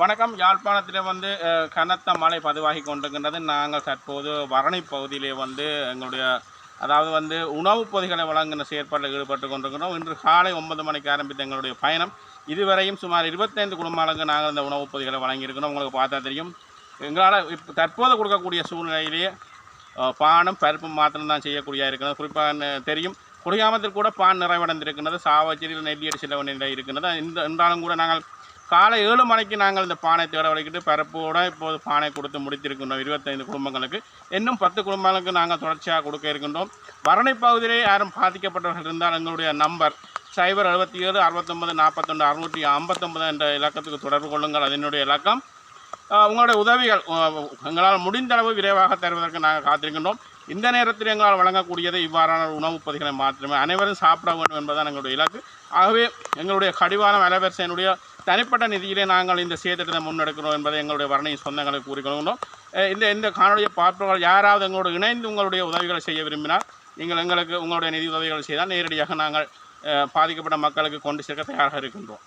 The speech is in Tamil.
வணக்கம். யாழ்ப்பாணத்தில் வந்து கனத்த மழை பதிவாகி கொண்டிருக்கின்றது. நாங்கள் தற்போது வரணை பகுதியிலே வந்து எங்களுடைய அதாவது வந்து உணவுப் பொதிகளை வழங்கின செயற்பாட்டில் ஈடுபட்டு கொண்டிருக்கிறோம். இன்று காலை ஒன்பது மணிக்கு ஆரம்பித்த எங்களுடைய பயணம். இதுவரையும் சுமார் இருபத்தைந்து குடும்பங்களுக்கு நாங்கள் இந்த உணவுப் பொதிகளை வழங்கியிருக்கிறோம். உங்களுக்கு பார்த்தா தெரியும். எங்களால் இப்போ தற்போது கொடுக்கக்கூடிய சூழ்நிலையிலேயே பானம் பானும் பருப்பும் மாத்திரம்தான் செய்யக்கூடிய இருக்கிறது. குறிப்பாக தெரியும். குடியாமத்தில் கூட பான் நிறைவடைந்திருக்கின்றது. சாவச்சேரியில் நெல்லியடி சில நிலை இருக்கின்றது. இந்த என்றாலும் கூட நாங்கள் காலை ஏழு மணிக்கு நாங்கள் இந்த பானை தேட வலிக்கிட்டு பிறப்போட இப்போது பானை கொடுத்து முடித்திருக்கின்றோம். இருபத்தைந்து குடும்பங்களுக்கு. இன்னும் பத்து குடும்பங்களுக்கு நாங்கள் தொடர்ச்சியாக கொடுக்க இருக்கின்றோம். பரணி பகுதியிலே யாரும் பாதிக்கப்பட்டவர்கள் இருந்தால் எங்களுடைய நம்பர் சைபர் எழுபத்தி ஏழு அறுபத்தொம்பது நாற்பத்தொன்று அறுநூற்றி ஐம்பத்தொம்பது என்ற இலக்கத்துக்கு தொடர்பு கொள்ளுங்கள். அதனுடைய இலக்கம் உங்களுடைய உதவிகள் எங்களால் முடிந்தளவு விரைவாக தருவதற்கு நாங்கள் காத்திருக்கின்றோம். இந்த நேரத்தில் எங்களால் வழங்கக்கூடியது இவ்வாறான உணவுப் பொதிகளை மாத்திரமே அனைவரும் சாப்பிட வேண்டும் என்பதுதான் எங்களுடைய இலக்கு. ஆகவே எங்களுடைய கடிவாளம் அலைவரிசையினுடைய தனிப்பட்ட நிதியிலே நாங்கள் இந்த சேதத்தை முன்னெடுக்கிறோம் என்பதை எங்களுடைய வர்ணையின் சொந்தங்களுக்கு கூறிக்கொள்கிறோம் இந்த இந்த காணொலியை பார்ப்பவர்கள் யாராவது எங்களோடு இணைந்து உங்களுடைய உதவிகளை செய்ய விரும்பினால் நீங்கள் எங்களுக்கு உங்களுடைய நிதி உதவிகளை செய்தால் நேரடியாக நாங்கள் பாதிக்கப்பட்ட மக்களுக்கு கொண்டு சேர்க்க தயாராக இருக்கின்றோம்.